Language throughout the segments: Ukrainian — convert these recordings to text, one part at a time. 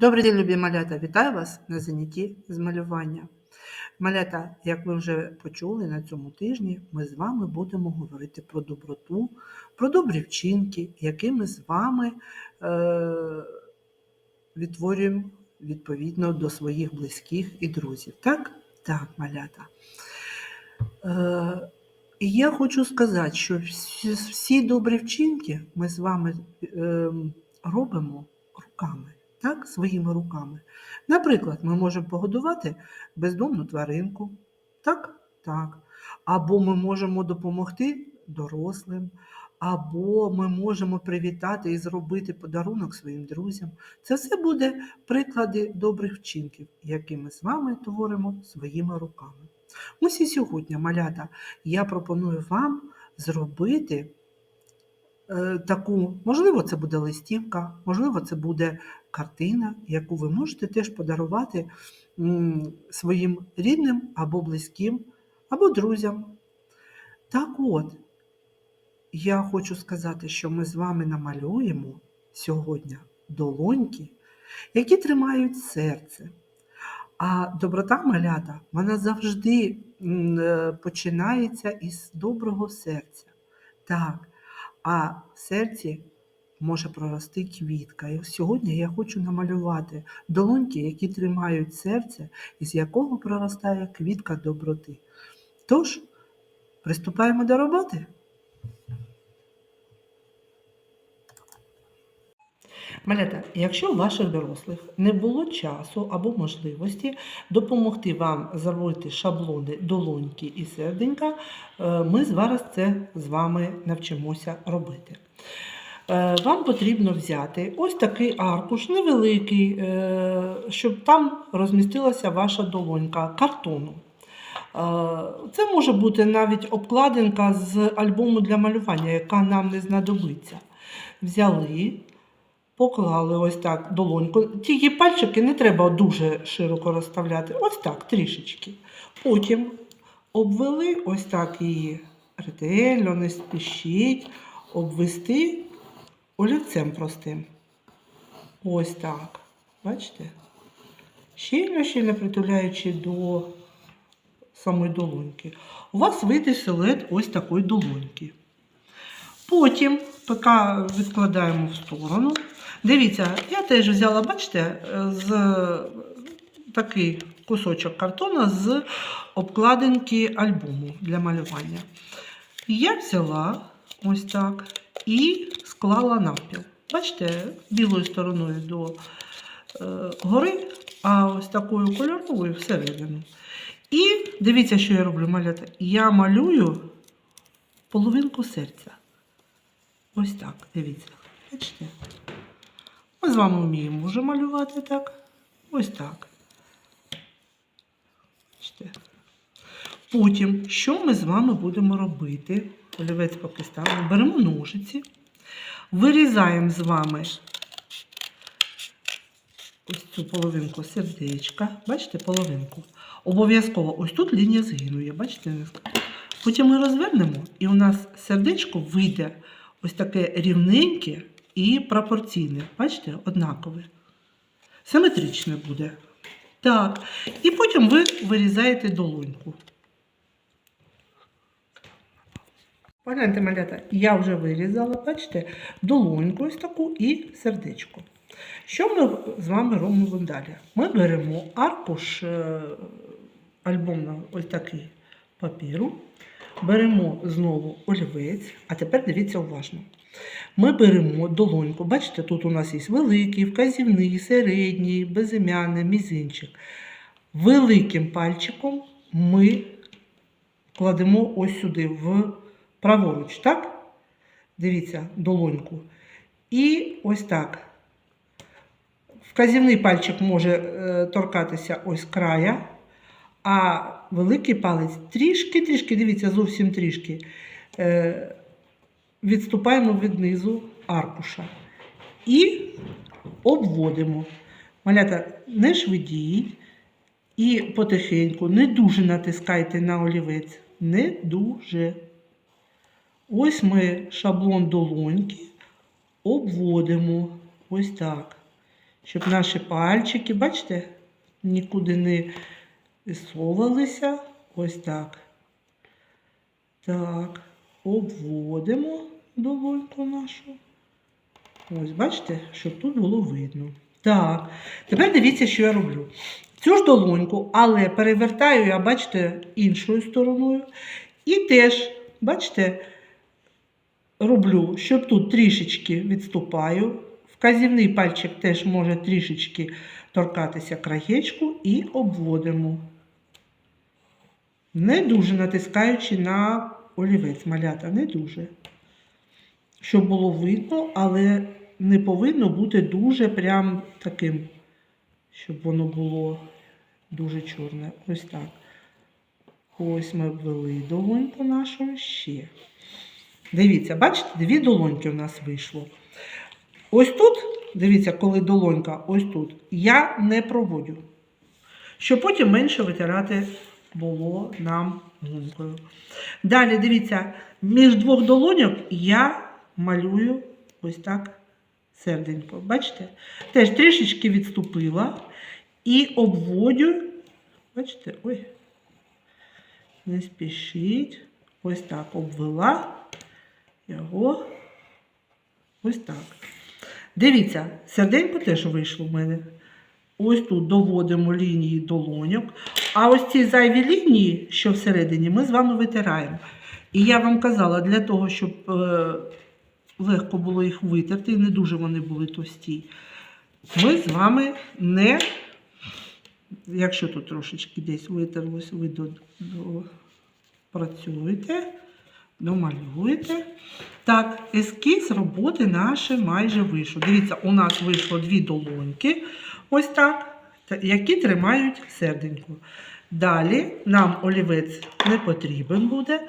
Добрий день, любі малята! Вітаю вас на занятті з малювання. Малята, як ви вже почули на цьому тижні, ми з вами будемо говорити про доброту, про добрі вчинки, які ми з вами е- відтворюємо відповідно до своїх близьких і друзів. Так? Так, малята. Е- і я хочу сказати, що всі, добрі вчинки ми з вами е- робимо руками так, своїми руками. Наприклад, ми можемо погодувати бездомну тваринку, так, так. Або ми можемо допомогти дорослим, або ми можемо привітати і зробити подарунок своїм друзям. Це все буде приклади добрих вчинків, які ми з вами творимо своїми руками. Ось і сьогодні, малята, я пропоную вам зробити таку, можливо, це буде листівка, можливо, це буде картина, яку ви можете теж подарувати своїм рідним або близьким, або друзям. Так от, я хочу сказати, що ми з вами намалюємо сьогодні долоньки, які тримають серце. А доброта малята, вона завжди е, починається із доброго серця. Так, а в серці може прорости квітка. І сьогодні я хочу намалювати долоньки, які тримають серце, із якого проростає квітка доброти. Тож, приступаємо до роботи. Малята, якщо у ваших дорослих не було часу або можливості допомогти вам зробити шаблони долоньки і серденька, е, ми зараз це з вами навчимося робити. Е, вам потрібно взяти ось такий аркуш, невеликий, е, щоб там розмістилася ваша долонька картону. Це може бути навіть обкладинка з альбому для малювання, яка нам не знадобиться. Взяли поклали ось так долоньку. Тільки пальчики не треба дуже широко розставляти, ось так трішечки. Потім обвели ось так її ретельно, не спішіть, обвести олівцем простим. Ось так. Бачите? Щільно-щільно притуляючи до самої долоньки. У вас вийде силует ось такої долоньки. Потім, поки відкладаємо в сторону, Дивіться, я теж взяла, бачите, з такий кусочок картона з обкладинки альбому для малювання. Я взяла ось так і склала навпіл. Бачите, білою стороною до е, гори, а ось такою кольоровою всередину. І дивіться, що я роблю малята. Я малюю половинку серця. Ось так, дивіться. Бачите? Ми з вами вміємо вже малювати так. Ось так. Потім, що ми з вами будемо робити? Олівець поки ставимо. Беремо ножиці, вирізаємо з вами ось цю половинку сердечка. Бачите, половинку. Обов'язково ось тут лінія згинує, бачите? Потім ми розвернемо, і у нас сердечко вийде ось таке рівненьке, і пропорційне. Бачите, однакове. Симетричне буде. Так. І потім ви вирізаєте долоньку. Погляньте, малята, я вже вирізала, бачите, долоньку ось таку і сердечко. Що ми з вами робимо далі? Ми беремо аркуш е, альбомного ось такий папіру, беремо знову олівець, а тепер дивіться уважно. Ми беремо долоньку, бачите, тут у нас є великий, вказівний, середній, безім'яний, мізинчик. Великим пальчиком ми кладемо ось сюди, в праворуч, так? Дивіться, долоньку. І ось так. Вказівний пальчик може е, торкатися ось края, а великий палець трішки-трішки, дивіться, зовсім трішки. Відступаємо від низу аркуша і обводимо. Малята, не швидіть і потихеньку, не дуже натискайте на олівець. Не дуже. Ось ми шаблон долоньки обводимо ось так. щоб наші пальчики, бачите, нікуди не совалися. Ось так. Так, обводимо долоньку нашу. Ось, бачите, щоб тут було видно. Так, тепер дивіться, що я роблю. Цю ж долоньку, але перевертаю я, бачите, іншою стороною. І теж, бачите, роблю, щоб тут трішечки відступаю. Вказівний пальчик теж може трішечки торкатися краєчку і обводимо. Не дуже натискаючи на олівець малята, не дуже. Щоб було видно, але не повинно бути дуже прям таким, щоб воно було дуже чорне. Ось так. Ось ми обвели долоньку нашу ще. Дивіться, бачите, дві долоньки в нас вийшло. Ось тут, дивіться, коли долонька, ось тут, я не проводю. Щоб потім менше витирати було нам гумкою. Далі, дивіться, між двох долоньок я малюю ось так серденько. Бачите? Теж трішечки відступила і обводю. Бачите, ой, не спішіть. Ось так обвела його. Ось так. Дивіться, серденько теж вийшло в мене. Ось тут доводимо лінії долоньок. А ось ці зайві лінії, що всередині, ми з вами витираємо. І я вам казала, для того, щоб е, легко було їх витерти, і не дуже вони були товсті, ми з вами не, якщо тут трошечки десь витерлось, ви до, до, працюєте, домалюєте. Так, ескіз роботи наше майже вийшов. Дивіться, у нас вийшло дві долоньки, ось так, які тримають серденько. Далі нам олівець не потрібен буде.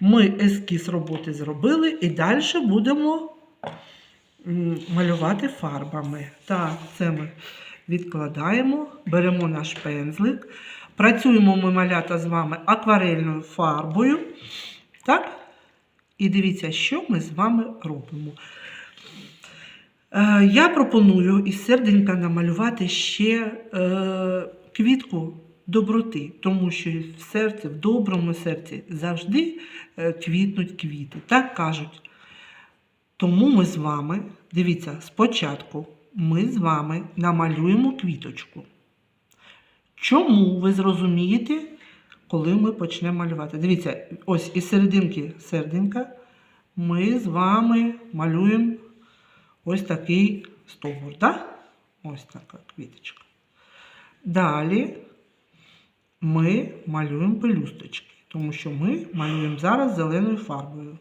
Ми ескіз роботи зробили і далі будемо малювати фарбами. Так, це ми відкладаємо, беремо наш пензлик. Працюємо ми малята з вами акварельною фарбою. Так? І дивіться, що ми з вами робимо. Е, я пропоную із серденька намалювати ще е, квітку доброти, тому що в серці, в доброму серці завжди е, квітнуть квіти. Так кажуть. Тому ми з вами, дивіться, спочатку ми з вами намалюємо квіточку. Чому ви зрозумієте, коли ми почнемо малювати? Дивіться, ось із серединки серденька ми з вами малюємо ось такий стовбур. Да? Ось така квіточка. Далі ми малюємо пелюсточки, тому що ми малюємо зараз зеленою фарбою.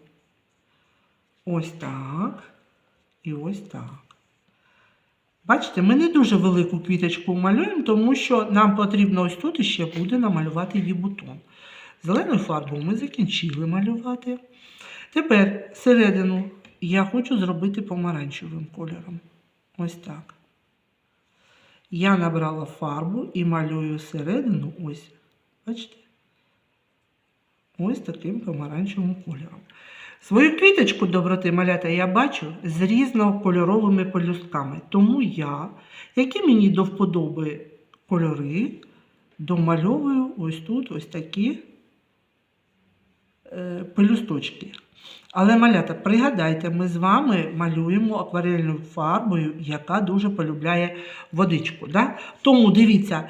Ось так. І ось так. Бачите, ми не дуже велику квіточку малюємо, тому що нам потрібно ось тут ще буде намалювати її бутон. Зеленою фарбою ми закінчили малювати. Тепер середину я хочу зробити помаранчевим кольором. Ось так. Я набрала фарбу і малюю середину ось. Бачите? Ось таким помаранчевим кольором. Свою квіточку доброти малята я бачу з різнокольоровими пелюстками. Тому я, які мені до вподоби кольори, домальовую ось тут ось такі пелюсточки. Але, малята, пригадайте, ми з вами малюємо акварельною фарбою, яка дуже полюбляє водичку. Да? Тому дивіться,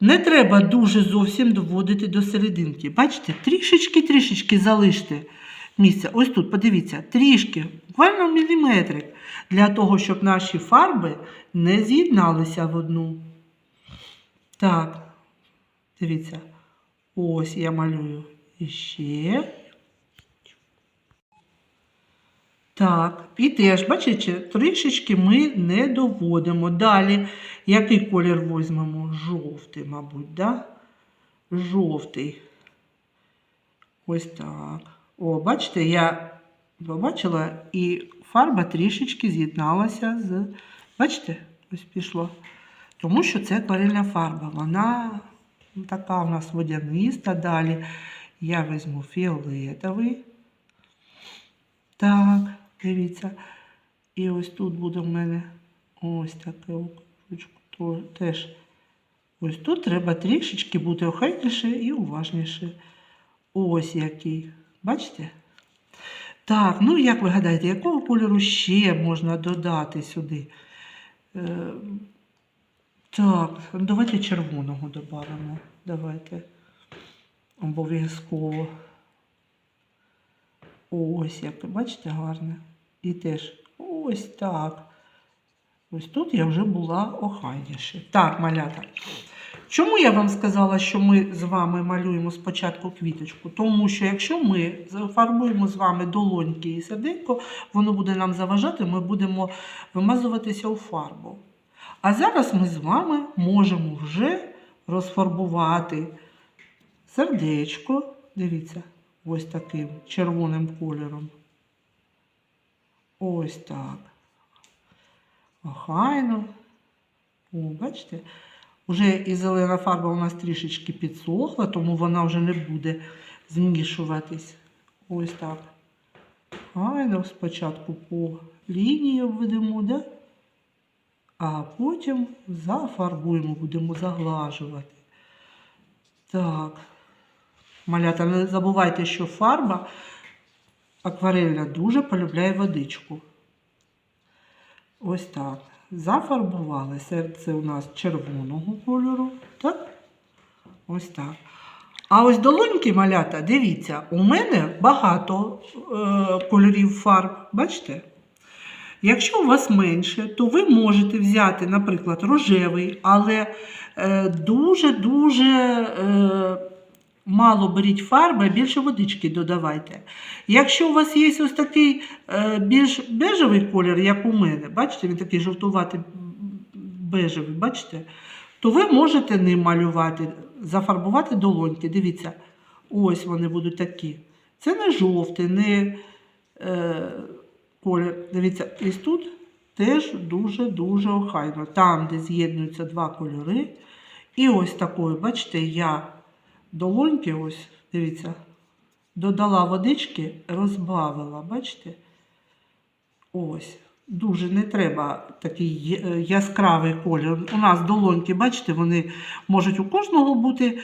не треба дуже зовсім доводити до серединки. Бачите, трішечки-трішечки залиште місця. Ось тут, подивіться, трішки, буквально міліметрик, для того, щоб наші фарби не з'єдналися в одну. Так, дивіться, ось я малюю іще. Так, і теж, бачите, трішечки ми не доводимо. Далі, який колір візьмемо? Жовтий, мабуть, да? Жовтий. Ось так. О, бачите, я побачила, і фарба трішечки з'єдналася з. Бачите, ось пішло. Тому що це акварельна фарба. Вона така у нас водяниста. Далі я візьму фіолетовий. Так, дивіться. І ось тут буде в мене ось таке то теж ось тут треба трішечки бути охайніше і уважніше. Ось який. Бачите? Так, ну як ви гадаєте, якого кольору ще можна додати сюди? Е, так, давайте червоного додамо. Давайте. Обов'язково. Ось, як ви бачите, гарне. І теж ось так. Ось тут я вже була охайніше. Так, малята. Чому я вам сказала, що ми з вами малюємо спочатку квіточку? Тому що якщо ми зафарбуємо з вами долоньки і серденько, воно буде нам заважати, ми будемо вимазуватися у фарбу. А зараз ми з вами можемо вже розфарбувати сердечко. Дивіться, ось таким червоним кольором. Ось так. Охайно. О, бачите? Уже і зелена фарба у нас трішечки підсохла, тому вона вже не буде змішуватись. Ось так. Хайно спочатку по лінії обведемо, да? а потім зафарбуємо, будемо заглажувати. Так. Малята, не забувайте, що фарба акварельна дуже полюбляє водичку. Ось так. Зафарбували серце у нас червоного кольору. Так? Ось так. А ось долоньки малята, дивіться, у мене багато е, кольорів фарб. Бачите? Якщо у вас менше, то ви можете взяти, наприклад, рожевий, але е, дуже-дуже е, мало беріть фарби, а більше водички додавайте. Якщо у вас є ось такий е, більш бежевий колір, як у мене, бачите, він такий жовтуватий бежевий, бачите, то ви можете ним малювати, зафарбувати долоньки. Дивіться, ось вони будуть такі. Це не жовтий, не е, колір. Дивіться, і тут теж дуже-дуже охайно. Там, де з'єднуються два кольори. І ось такою, бачите, я долоньки, ось, дивіться, додала водички, розбавила, бачите? Ось. Дуже не треба такий яскравий колір. У нас долоньки, бачите, вони можуть у кожного бути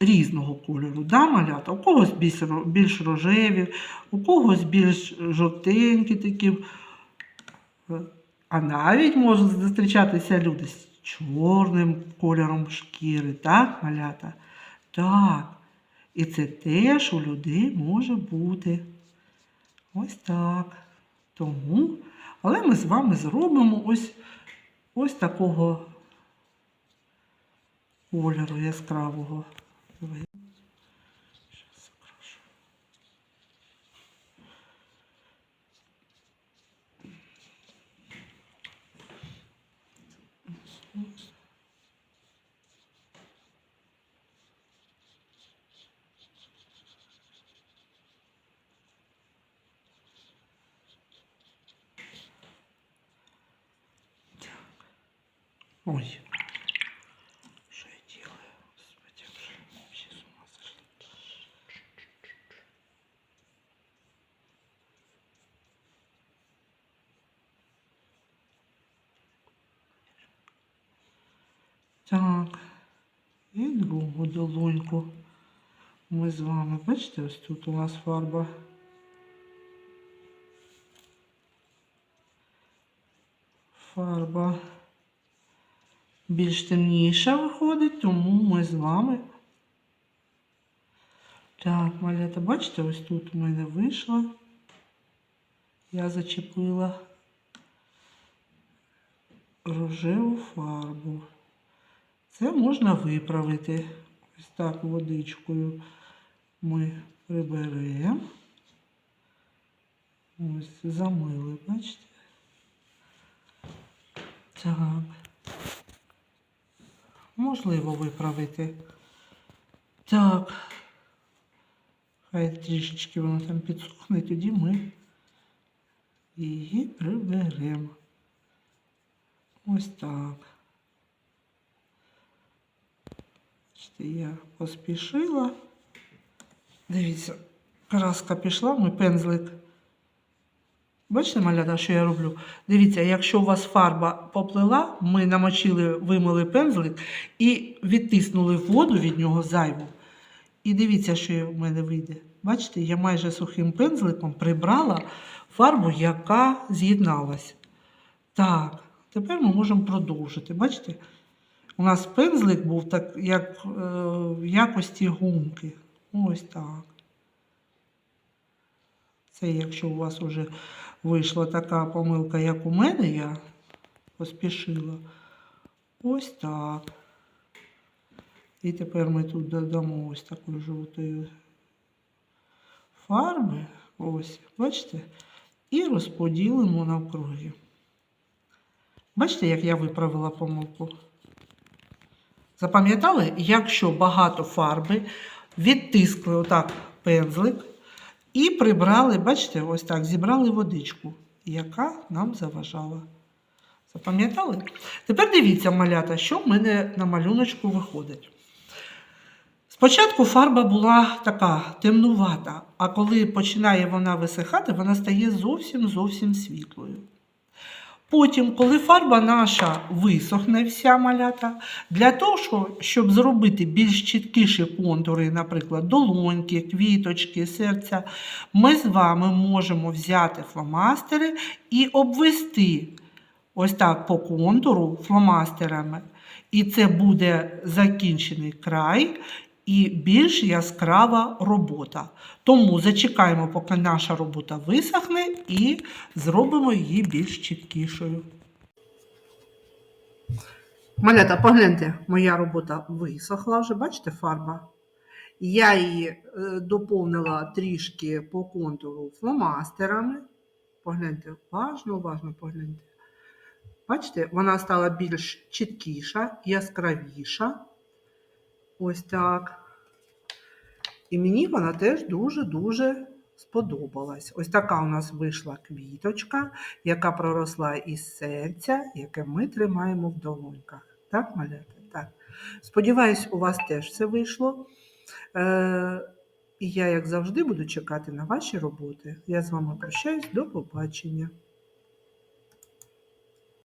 різного кольору. Да, малята? У когось більш рожеві, у когось більш жовтенькі такі. А навіть можуть зустрічатися люди з чорним кольором шкіри, так, малята? Так. І це теж у людей може бути. Ось так. Тому, але ми з вами зробимо ось, ось такого кольору яскравого. Ой. Что я делаю? Господи, уже вообще с ума сошла. Так. І другу долоньку. Ми з вами, бачите, ось тут у нас фарба. Фарба більш темніша виходить, тому ми з вами. Так, малята, бачите, ось тут у мене вийшло. Я зачепила рожеву фарбу. Це можна виправити. Ось так водичкою ми приберемо. Ось замили, бачите? Так. Можливо виправити. Так. Хай трішечки воно там підсохне, тоді ми її приберемо. Ось так. Я поспішила. Дивіться, краска пішла, мій пензлик Бачите, малята, що я роблю? Дивіться, якщо у вас фарба поплила, ми намочили, вимили пензлик і відтиснули воду від нього зайву. І дивіться, що в мене вийде. Бачите, я майже сухим пензликом прибрала фарбу, яка з'єдналась. Так, тепер ми можемо продовжити. Бачите? У нас пензлик був так, як е, в якості гумки. Ось так. Це якщо у вас вже вийшла така помилка, як у мене, я поспішила. Ось так. І тепер ми тут додамо ось такої жовтої фарби. Ось, бачите? І розподілимо навкруги. Бачите, як я виправила помилку? Запам'ятали, якщо багато фарби, відтискли отак пензлик і прибрали, бачите, ось так, зібрали водичку, яка нам заважала. Запам'ятали? Тепер дивіться, малята, що в мене на малюночку виходить. Спочатку фарба була така темнувата, а коли починає вона висихати, вона стає зовсім зовсім світлою. Потім, коли фарба наша висохне вся малята, для того, щоб зробити більш чіткіші контури, наприклад, долоньки, квіточки, серця, ми з вами можемо взяти фломастери і обвести ось так по контуру фломастерами. І це буде закінчений край і більш яскрава робота. Тому зачекаємо, поки наша робота висохне, і зробимо її більш чіткішою. Малята, погляньте, моя робота висохла вже, бачите, фарба. Я її е, доповнила трішки по контуру фломастерами. Погляньте, уважно, уважно погляньте. Бачите, вона стала більш чіткіша, яскравіша. Ось так. І мені вона теж дуже-дуже сподобалась. Ось така у нас вийшла квіточка, яка проросла із серця, яке ми тримаємо в долоньках. Так, малята? Так. Сподіваюсь, у вас теж все вийшло. Е, і я, як завжди, буду чекати на ваші роботи. Я з вами прощаюсь. До побачення.